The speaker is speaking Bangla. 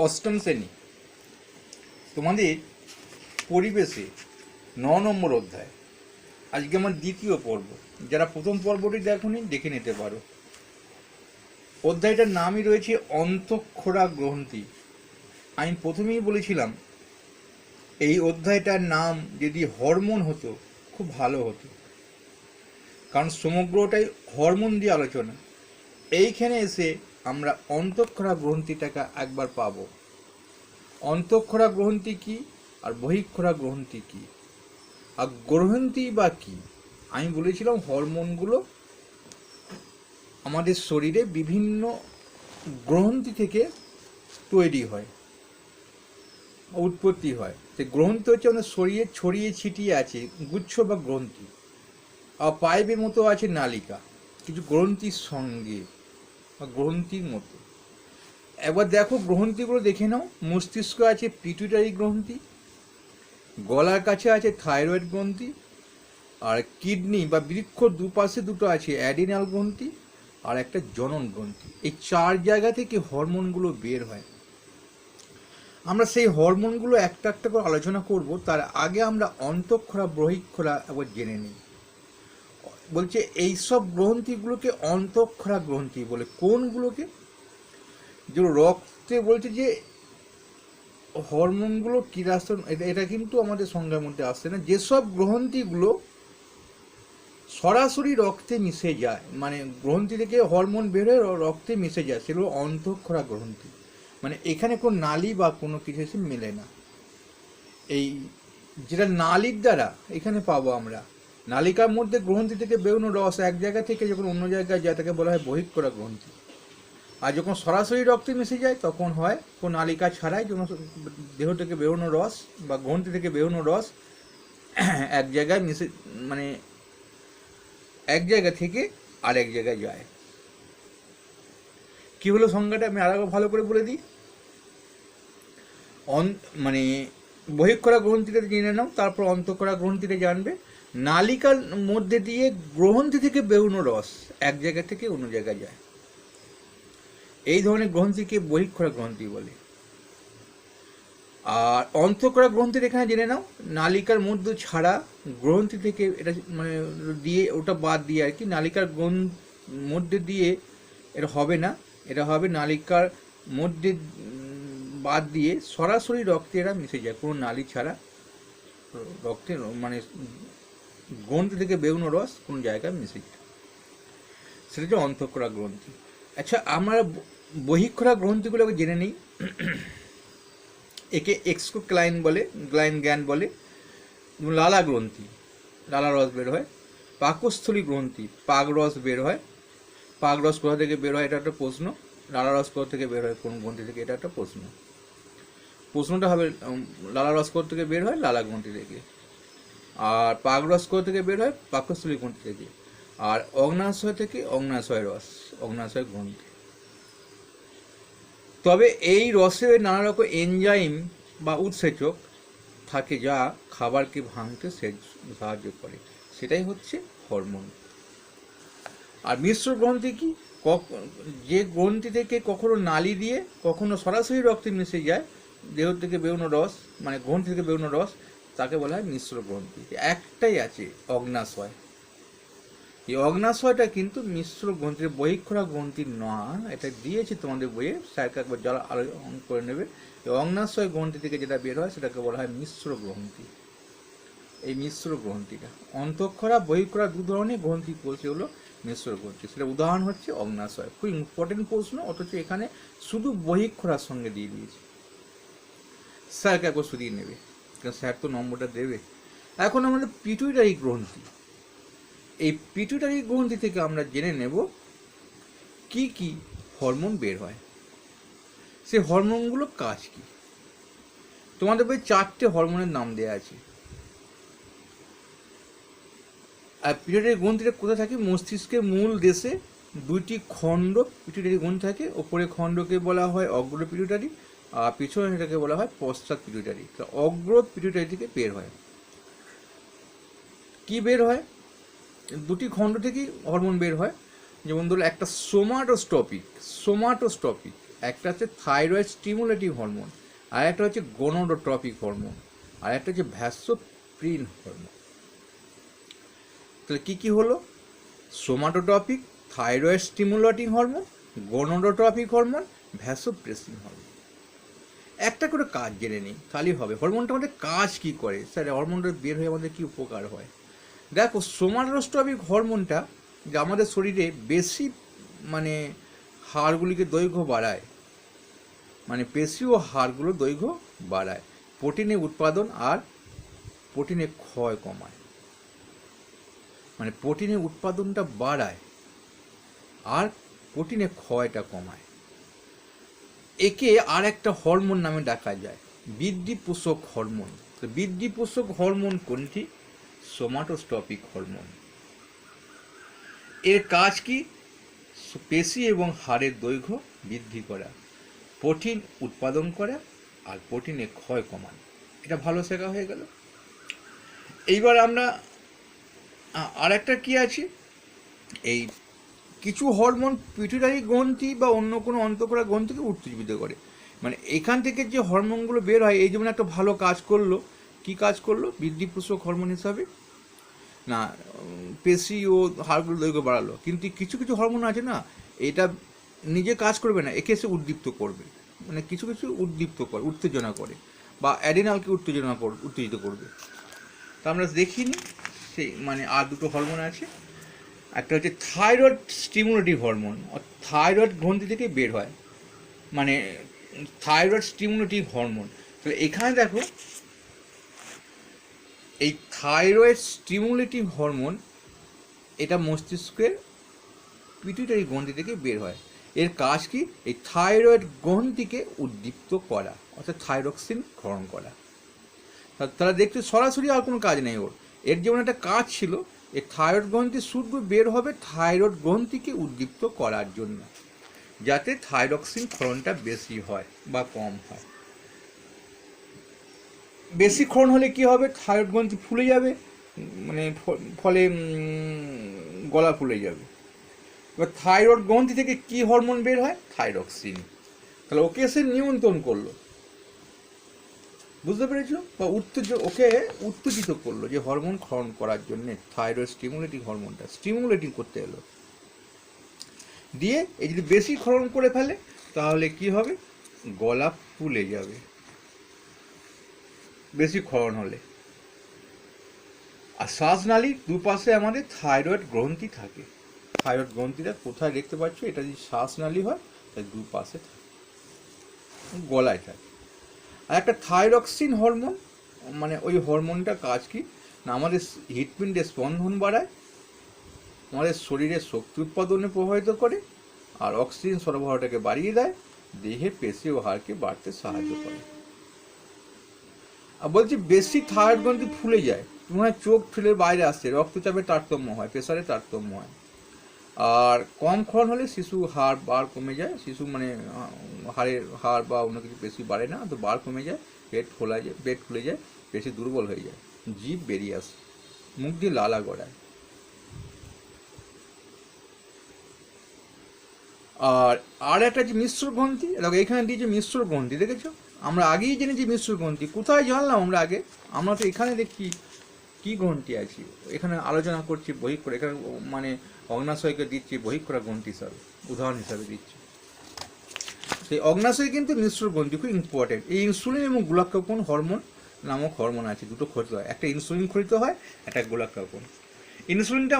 অষ্টম শ্রেণি। তোমাদের পরিবেশে ন নম্বর অধ্যায়। আজকে আমার দ্বিতীয় পর্ব। যারা প্রথম পর্বটি দেখনি, দেখে নিতে পারো। অধ্যায়টার নামই রয়েছে অন্তঃক্ষরা গ্রন্থি। আমি প্রথমেই বলেছিলাম, এই অধ্যায়টার নাম যদি হরমোন হতো, খুব ভালো হতো। কারণ সমগ্রটাই হরমোন দিয়ে আলোচনা। এইখানে এসে আমরা অন্তঃক্ষরা গ্রন্থিটাকে একবার পাব। অন্তঃক্ষরা গ্রন্থি কি আর বহিক্ষরা গ্রন্থি কি? আর গ্রন্থি বা কি? আমি বলেছিলাম হরমোনগুলো আমাদের শরীরে বিভিন্ন গ্রন্থি থেকে তৈরি হয়, উৎপত্তি হয়। সেই গ্রন্থি হচ্ছে আমাদের শরীরে ছড়িয়ে ছিটিয়ে আছে, গুচ্ছ বা গ্রন্থি। আর পাইপের মতো আছে নালিকা, কিছু গ্রন্থির সঙ্গে। বা গ্রন্থির মতো। একবার দেখো গ্রন্থিগুলো দেখে নাও। মস্তিষ্ক আছে পিটুইটারি গ্রন্থি, গলার কাছে আছে থাইরয়েড গ্রন্থি, আর কিডনি বা বৃক্ষ দুপাশে দুটো আছে অ্যাডিনাল গ্রন্থি আর একটা জনন গ্রন্থি। এই চার জায়গা থেকে হরমোনগুলো বের হয়। আমরা সেই হরমোনগুলো একটা একটা করে আলোচনা করব। তার আগে আমরা অন্তঃক্ষরা, বহিক্ষরা একবার জেনে নিই। বলছে এই সব গ্রন্থিগুলোকে অন্তঃক্ষরা গ্রন্থি বলে। কোনগুলোকে? যে রক্তে বলছে যে হরমোনগুলো কিরাসন, এটা কিন্তু আমাদের সংজ্ঞার মধ্যে আসছে না। যেসব গ্রন্থিগুলো সরাসরি রক্তে মিশে যায় মানে গ্রন্থি থেকে হরমোন বেরোয় রক্তে মিশে যায়, সেগুলো অন্তঃক্ষরা গ্রন্থি। মানে এখানে কোনো নালী বা কোনো কিছু এসে মেলে না। এই, যেটা নালীর দ্বারা এখানে পাবো আমরা নালিকার মধ্যে গ্রন্থি থেকে বেরোনো রস এক জায়গা থেকে যখন অন্য জায়গায় যায়, তাকে বলা হয় বহিঃকরা গ্রন্থি। আর যখন সরাসরি রক্তে মিশে যায়, তখন হয় কোন নালিকা ছাড়াই যখন দেহ থেকে বেরোনো রস বা গ্রন্থি থেকে বেরোনো রস এক জায়গায় মিশে মানে এক জায়গা থেকে আর এক জায়গায় যায়। কি হলো সংজ্ঞাটা? আমি আর ভালো করে বলে দিই। অন মানে বহিঃকরা গ্রন্থিটা জেনে নাও, তারপর অন্তঃকরা গ্রন্থিটা জানবে। নালিকার মধ্যে দিয়ে গ্রন্থি থেকে বেরোনো রস, এক জায়গা থেকে অন্য জায়গায় যায়। এই ধরনের গ্রন্থিকে বহিঃক্ষরা গ্রন্থি বলে। আর অন্তঃকরা গ্রন্থির এখানে জেনে নাও, নালিকার মধ্যে ছাড়া গ্রন্থি থেকে এটা মানে দিয়ে, ওটা বাদ দিয়ে আর কি, নালিকার মধ্যে দিয়ে এটা হবে না। এটা হবে নালিকার মধ্যে বাদ দিয়ে সরাসরি রক্তে এরা মিশে যায়, কোনো নালি ছাড়া। রক্তে মানে গ্রন্থি থেকে বেরোনো রস কোন জায়গায় মিশে যায়। সেটা হচ্ছে অন্তঃক্ষরা গ্রন্থি। আচ্ছা আমরা বহিঃক্ষরা গ্রন্থিগুলোকে জেনে নিই। একে এক্সকো ক্লাইন বলে, গ্লাইন জ্ঞান বলে লালা গ্রন্থি। লালা রস বের হয়। পাকস্থলী গ্রন্থি, পাক রস বের হয়। পাক রস কোথা থেকে বের হয়? এটা একটা প্রশ্ন। লালা রস কোথা থেকে বের হয়? কোন গ্রন্থি থেকে? এটা একটা প্রশ্ন। প্রশ্নটা হবে লালা রস কোথা থেকে বের হয় লালা গ্রন্থি থেকে। আর পাক রস কোথা থেকে বের হয় পাকস্থলী গ্রন্থি থেকে। আর অগ্নাশয় থেকে অগ্নাশয় রস, অগ্নাশয় গ্রন্থি। তবে এই রসে নানা রকম এনজাইম বা উৎসেচক থাকে যা খাবারকে ভাঙতে সাহায্য করে। সেটাই হচ্ছে হরমোন। আর মিশ্র গ্রন্থি কি? যে গ্রন্থি থেকে কখনো নালি দিয়ে, কখনো সরাসরি রক্তে মিশে যায় দেহ থেকে বেরোনো রস মানে গ্রন্থি থেকে বেরোনো রস, তাকে বলা হয় মিশ্র গ্রন্থি। একটাই আছে, অগ্নাশয়। এই অগ্নাশয়টা কিন্তু মিশ্র গ্রন্থির বহিক্ষরা গ্রন্থি না এটা দিয়েছি তোমাদের বইয়ে স্যারকে একবার যারা আলোচনা করে নেবে। এই অগ্নাশয় গ্রন্থি থেকে যেটা বের হয়, সেটাকে বলা হয় মিশ্র গ্রন্থি। এই মিশ্র গ্রন্থিটা। অন্তঃক্ষরা, বহিক্ষরা দু ধরনের গ্রন্থি বলছে হলো মিশ্র গ্রন্থি। সেটা উদাহরণ হচ্ছে অগ্নাশয়। খুব ইম্পর্টেন্ট প্রশ্ন, অথচ এখানে শুধু বহিক্ষরার সঙ্গে দিয়ে দিয়েছে। স্যারকে একবার শুধিয়ে নেবে? কারণ স্যার তো নম্বরটা দেবে। এখন আমাদের পিটুইটারি গ্রন্থি। এই পিটুইটারি গ্রন্থি থেকে আমরা জেনে নেব কি কি হরমোন বের হয়। সেই হরমোনগুলো কাজ কি? তোমাদের বই চারটে হরমোনের নাম দেওয়া আছে। আর পিটুইটারি গ্রন্থিটা কোথায় থাকে? মস্তিষ্কের মূল দেশে দুইটি খণ্ড পিটুইটারি গ্রন্থি থাকে। ওপরে খণ্ডকে বলা হয় অগ্র পিটুইটারি পিছনে সেটাকে বলা হয় পশ্চাৎ পিটুইটারি তো অগ্র পিটুইটারি থেকে বের হয়। কি বের হয়? দুটি খণ্ড থেকেই হরমোন বের হয়। যেমন ধরো একটা সোমাটোস্টপিক সোমাটোস্টপিক একটা হচ্ছে থাইরয়েড স্টিমুলেটিভ হরমোন আর একটা হচ্ছে গনোডোট্রপিক হরমোন আর একটা হচ্ছে ভ্যাসোপ্রিন হরমোন তাহলে কী কী হলো? Somatotropic thyroid stimulating hormone gonadotropic hormone vasopressin hormone একটা করে কাজ জেনে নিই, তাহলেই হবে। হরমোনটা আমাদের কাজ কি করে? স্যার, হরমোনটা বের হয়ে আমাদের কি উপকার হয়? দেখো সোমাটোস্টপিক হরমোনটা যে আমাদের শরীরে বেশি মানে হাড়গুলিকে দৈর্ঘ্য বাড়ায় মানে পেশি ও হাড়গুলোর দৈর্ঘ্য বাড়ায় প্রোটিনে উৎপাদন আর প্রোটিনে ক্ষয় কমায়। মানে প্রোটিনের উৎপাদনটা বাড়ায় আর প্রোটিনের ক্ষয়টা কমায়। একে আর একটা হরমোন নামে ডাকা যায় বৃদ্ধি পোষক হরমোন। তো বৃদ্ধি পোষক হরমোন কোনটি? Somatotropic hormone. এর কাজ কি? পেশি এবং হাড়ের দৈর্ঘ্য বৃদ্ধি করা, প্রোটিন উৎপাদন করা আর প্রোটিনের ক্ষয় কমানো। এটা ভালো শেখা হয়ে গেল। এইবার আমরা আর একটা কি আছে? এই কিছু হরমোন পিটুটারি গ্রন্থি বা অন্য কোনো অন্তঃকরা গ্রন্থিকে উত্তেজিত করে। মানে এখান থেকে যে হরমোনগুলো বের হয়, এই যেমন একটা ভালো কাজ করল, কি কাজ করল? বৃদ্ধি পোষক হরমোন হিসাবে? না, পেশি ও হাড়গুলো দৈর্ঘ্য বাড়ালো। কিন্তু কিছু কিছু হরমোন আছে না, এটা নিজে কাজ করবে না, একে এসে উদ্দীপ্ত করবে। মানে কিছু কিছু উদ্দীপ্ত করে, উত্তেজনা করে বা অ্যাডিনালকে উত্তেজনা উত্তেজিত করবে। তা আমরা দেখিনি, সেই মানে আর দুটো হরমোন আছে। একটা হচ্ছে থাইরয়েড স্টিমুলেটিভ হরমোন থাইরয়েড গ্রন্থি থেকে বের হয়। মানে থাইরয়েড স্টিমুলেটিভ হরমোন তো এখানে দেখো, এই থাইরয়েড স্টিমুলেটিভ হরমোন এটা মস্তিষ্কের পিটুইটারি গ্রন্থি থেকে বের হয়। এর কাজ কি? এই থাইরয়েড গ্রন্থিকে উদ্দীপ্ত করা, অর্থাৎ থাইরক্সিন গ্রহণ করা। তারা দেখতে সরাসরি আর কোনো কাজ নেই ওর। এর যেমন একটা কাজ ছিল এই থাইরয়েড গ্রন্থি শুধু বের হবে থাইরয়েড গ্রন্থিকে উদ্দীপ্ত করার জন্য, যাতে থাইরক্সিন ক্ষরণটা বেশি হয় বা কম হয়। বেশি ক্ষরণ হলে কি হবে? থাইরয়েড গ্রন্থি ফুলে যাবে মানে ফলে গলা ফুলে যাবে। এবার থাইরয়েড গ্রন্থি থেকে কি হরমোন বের হয়? থাইরক্সিন তাহলে ওকে সে নিয়ন্ত্রণ করল। বুঝতে পেরেছ? বা উত্তেজ, ওকে উত্তেজিত করল যে হরমোন ক্ষরণ করার জন্য থাইরয়েড স্টিমুলেটিং হরমোনটা স্টিমুলেটিং করতে এলো। দিয়ে, এই যদি বেশি ক্ষরণ করে ফেলে, তাহলে কি হবে? গলা ফুলে যাবে। বেশি ক্ষরণ হলে। আর শ্বাসনালীর দুপাশে আমাদের থাইরয়েড গ্রন্থি থাকে। থাইরয়েড গ্রন্থিটা কোথায় দেখতে পাচ্ছ? এটা যদি শ্বাসনালী হয় তার দুপাশে থাকে। গলায় থাকে। আর একটা থাইরক্সিন হরমোন মানে ওই হরমোনটা কাজ কি? না, আমাদের হৃৎপিণ্ডের স্পন্দন বাড়ায়, আমাদের শরীরে শক্তি উৎপাদনে প্রভাবিত করে, আর অক্সিজেন সরবরাহটাকে বাড়িয়ে দেয়, দেহে পেশি ও হাড়কে বাড়তে সাহায্য করে। আর বলছি, বেশি থাইরয়েড গ্রন্থি ফুলে যায় হয় চোখ ফুলের বাইরে আসছে, রক্তচাপের তারতম্য হয় প্রেশারের তারতম্য হয়। আর কম ক্ষরণ হলে শিশু হাড় বার কমে যায়। শিশু মানে হাড়ের হাড় বা অন্য কিছু বেশি বাড়ে না, তো বার কমে যায়, পেট খোলা যায়, পেট খুলে যায় বেশি দুর্বল হয়ে যায়। জীব বেরিয়ে আসে, মুখ দিয়ে লালা গড়ায়। আর আর একটা যে মিশ্র গ্রন্থি, দেখো এখানে দিয়েছে মিশ্র গ্রন্থি, দেখেছ? আমরা আগেই জেনেছি মিশ্র গ্রন্থি। কোথায় জানলাম আমরা আগে? আমরা তো এখানে দেখি কি গ্রন্থি আছে? এখানে আলোচনা করছি করে, এখানে মানে অগ্নাশয়কে দিচ্ছি বহিঃক্ষরা গ্রন্থি হিসাবে উদাহরণ হিসাবে দিচ্ছি। সেই অগ্নাশয় কিন্তু মিশ্র গ্রন্থি, খুব ইম্পর্টেন্ট এই ইনসুলিন এবং গোলাক্ষপণ হরমোন নামক হরমোন আছে, দুটো খরিত হয়। একটা ইনসুলিন খরিত হয়, একটা গোলাক্ষপণ ইনসুলিনটা